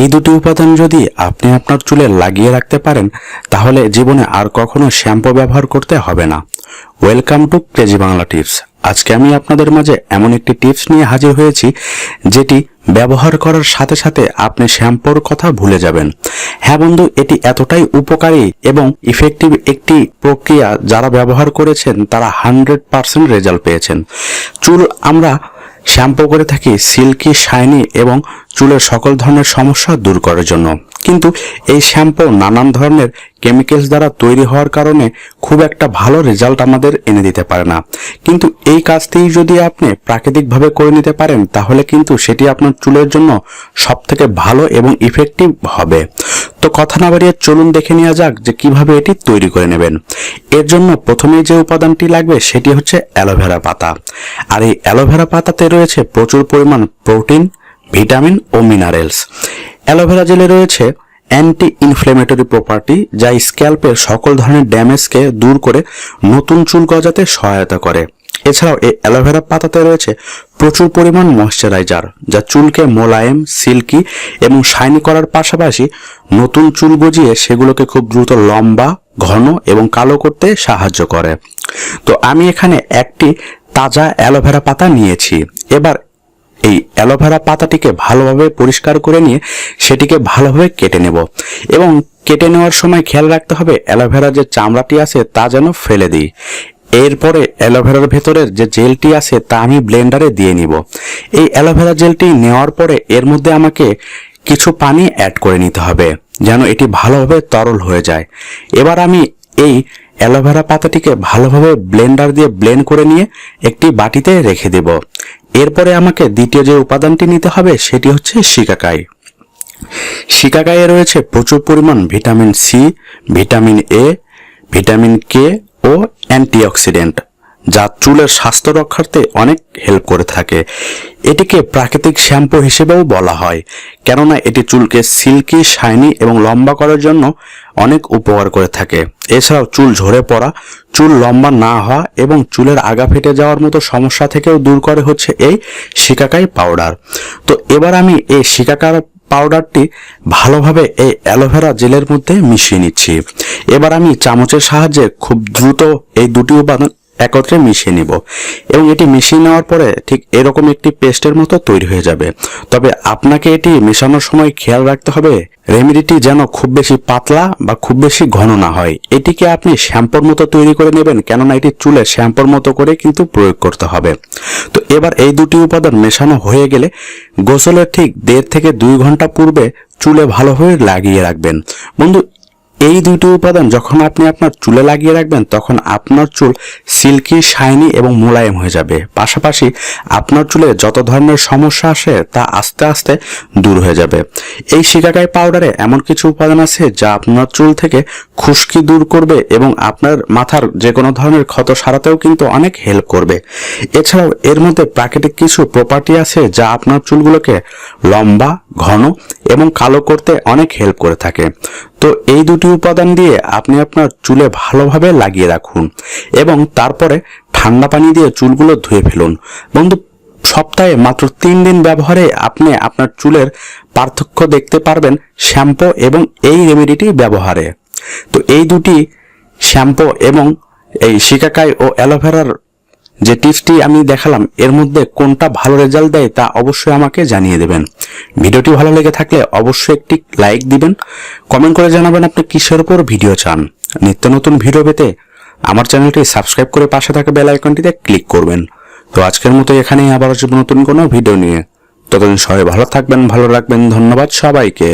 এই দুটি উপাদান যদি আপনি আপনার চুলে লাগিয়ে রাখতে পারেন, তাহলে জীবনে আর কখনো শ্যাম্পু ব্যবহার করতে হবে না। Welcome to crazy Bangla tips আজকে আমি আপনাদের মাঝে এমন একটি টিপস নিয়ে হাজির হয়েছি, যেটি ব্যবহার করার সাথে সাথে আপনি শ্যাম্পুর কথা ভুলে যাবেন। হ্যাঁ বন্ধু, এটি এতটাই উপকারী এবং ইফেক্টিভ একটি প্রক্রিয়া যারা ব্যবহার করেছেন, তারা হান্ড্রেড পার্সেন্ট রেজাল্ট পেয়েছেন। চুল আমরা শ্যাম্পু করে থাকি সিল্কি, শাইনি এবং চুলের সকল ধরনের সমস্যা দূর করার জন্য। কিন্তু এই শ্যাম্পু নানান ধরনের কেমিক্যালস দ্বারা তৈরি হওয়ার কারণে খুব একটা ভালো রেজাল্ট আমাদের এনে দিতে পারে না। কিন্তু এই কাজটি যদি আপনি প্রাকৃতিকভাবে করে নিতে পারেন, তাহলে কিন্তু সেটি আপনার চুলের জন্য সব থেকে ভালো এবং ইফেক্টিভ হবে। তো কথা না বাড়িয়ে চলুন দেখে নেওয়া যাক যে কীভাবে এটি তৈরি করে নেবেন। এর জন্য প্রথমেই যে উপাদানটি লাগবে সেটি হচ্ছে অ্যালোভেরা পাতা। আর এই অ্যালোভেরা পাতাতে রয়েছে প্রচুর পরিমাণ প্রোটিন, ভিটামিন ও মিনারেলস। অ্যালোভেরা জেলে রয়েছে অ্যান্টি ইনফ্লেমেটরি প্রপার্টি, যা স্ক্যাল্পের সকল ধরনের ড্যামেজকে দূর করে নতুন চুল গজাতে সহায়তা করে। এছাড়াও এই অ্যালোভেরা পাতাতে রয়েছে প্রচুর পরিমাণ ময়শ্চারাইজার, যা চুলকে মোলায়েম, সিল্কি এবং শাইনি করার পাশাপাশি নতুন চুল গজিয়ে সেগুলোকে খুব দ্রুত লম্বা, ঘন এবং কালো করতে সাহায্য করে। তো আমি এখানে একটি তাজা অ্যালোভেরা পাতা নিয়েছি। এবার এই অ্যালোভেরা পাতাটিকে ভালোভাবে পরিষ্কার করে নিয়ে সেটিকে ভালোভাবে কেটে নেব এবং কেটে নেওয়ার সময় খেয়াল রাখতে হবে অ্যালোভেরা যে চামড়াটি আছে তা যেন ফেলে দিই। এরপরে অ্যালোভেরার ভেতরের যে জেলটি আছে তা আমি ব্লেন্ডারে দিয়ে নিব। এই অ্যালোভেরা জেলটি নেওয়ার পরে এর মধ্যে আমাকে কিছু পানি অ্যাড করে নিতে হবে, যেন এটি ভালোভাবে তরল হয়ে যায়। এবার আমি এই অ্যালোভেরা পাতাটিকে ভালোভাবে ব্লেন্ডার দিয়ে ব্লেন্ড করে নিয়ে একটি বাটিতে রেখে দেব। এরপরে আমাকে দ্বিতীয় যে উপাদানটি নিতে হবে সেটি হচ্ছে শিকাকাই। শিকাকাইয়ে রয়েছে প্রচুর পরিমাণ vitamin C, vitamin A, vitamin K O antioxidant, যা চুলের স্বাস্থ্য রক্ষার্থে অনেক হেল্প করে থাকে। এটিকে প্রাকৃতিক শ্যাম্পু হিসেবেও বলা হয়, কেননা এটি চুলকে সিল্কি, শাইনি এবং লম্বা করার জন্য অনেক উপকার করে থাকে। এছাড়াও চুল ঝরে পড়া, চুল লম্বা না হওয়া এবং চুলের আগা ফেটে যাওয়ার মতো সমস্যা থেকেও দূর করে হচ্ছে এই শিকাকাই পাউডার। তো এবার আমি এই শিকাকার পাউডারটি ভালোভাবে এই অ্যালোভেরা জেলের মধ্যে মিশিয়ে নিচ্ছি। এবার আমি চামচের সাহায্যে খুব দ্রুত এই দুটি উপাদান একত্রে মিশিয়ে নিব। এবং এটি মিশিয়ে নেওয়ার পরে ঠিক এরকম একটি পেস্টের মতো তৈরি হয়ে যাবে। তবে আপনাকে এটি মেশানোর সময় খেয়াল রাখতে হবে, রেমেডিটি যেন খুব বেশি পাতলা বা খুব বেশি ঘন না হয়। এটিকে আপনি শ্যাম্পুর মতো তৈরি করে নেবেন, কেননা এটি চুলে শ্যাম্পুর মতো করে কিন্তু প্রয়োগ করতে হবে। তো এবার এই দুটি উপাদান মেশানো হয়ে গেলে গোসলের ঠিক দেড় থেকে দুই ঘণ্টা পূর্বে চুলে ভালোভাবে লাগিয়ে রাখবেন। বন্ধু এই দুটো উপাদান যখন আপনি আপনার চুলে লাগিয়ে রাখবেন, তখন আপনার চুল সিল্কি, শাইনি এবং মোলায়েম হয়ে যাবে। পাশাপাশি আপনার চুলে যত ধরনের সমস্যা আসে, তা আস্তে আস্তে দূর হয়ে যাবে। এই শিকাকাই পাউডারে এমন কিছু উপাদান আছে যা আপনার চুল থেকে খুশকি দূর করবে এবং আপনার মাথার যে কোনো ধরনের ক্ষত সারাতেও কিন্তু অনেক হেল্প করবে। এছাড়াও এর মধ্যে প্রাকৃতিক কিছু প্রপার্টি আছে যা আপনার চুলগুলোকে লম্বা ঘন এবং কালো করতে অনেক হেল্প করে থাকে। তো এই দুটি উপাদান দিয়ে আপনি আপনার চুলে ভালোভাবে লাগিয়ে রাখুন এবং তারপরে ঠান্ডা পানি দিয়ে চুলগুলো ধুয়ে ফেলুন। বন্ধু, সপ্তাহে মাত্র তিন দিন ব্যবহারে আপনি আপনার চুলের পার্থক্য দেখতে পারবেন শ্যাম্পু এবং এই রেমেডিটি ব্যবহারে। তো এই দুটি শ্যাম্পু এবং এই শিকাকাই ও অ্যালোভেরার যে টিপসটি আমি দেখালাম, এর মধ্যে কোনটা ভালো রেজাল্ট দেয় তা অবশ্যই আমাকে জানিয়ে দেবেন। ভিডিওটি ভালো লেগে থাকলে অবশ্যই একটি লাইক দিবেন। কমেন্ট করে জানাবেন আপনি কিসের উপর ভিডিও চান। নিত্য নতুন ভিডিও পেতে আমার চ্যানেলটি সাবস্ক্রাইব করে পাশে থাকা বেল আইকনটিতে ক্লিক করবেন। তো আজকের মতো এখানেই আবার আসব নতুন কোনো ভিডিও নিয়ে। ততদিন সবাই ভালো থাকবেন, ভালো রাখবেন, ধন্যবাদ সবাইকে।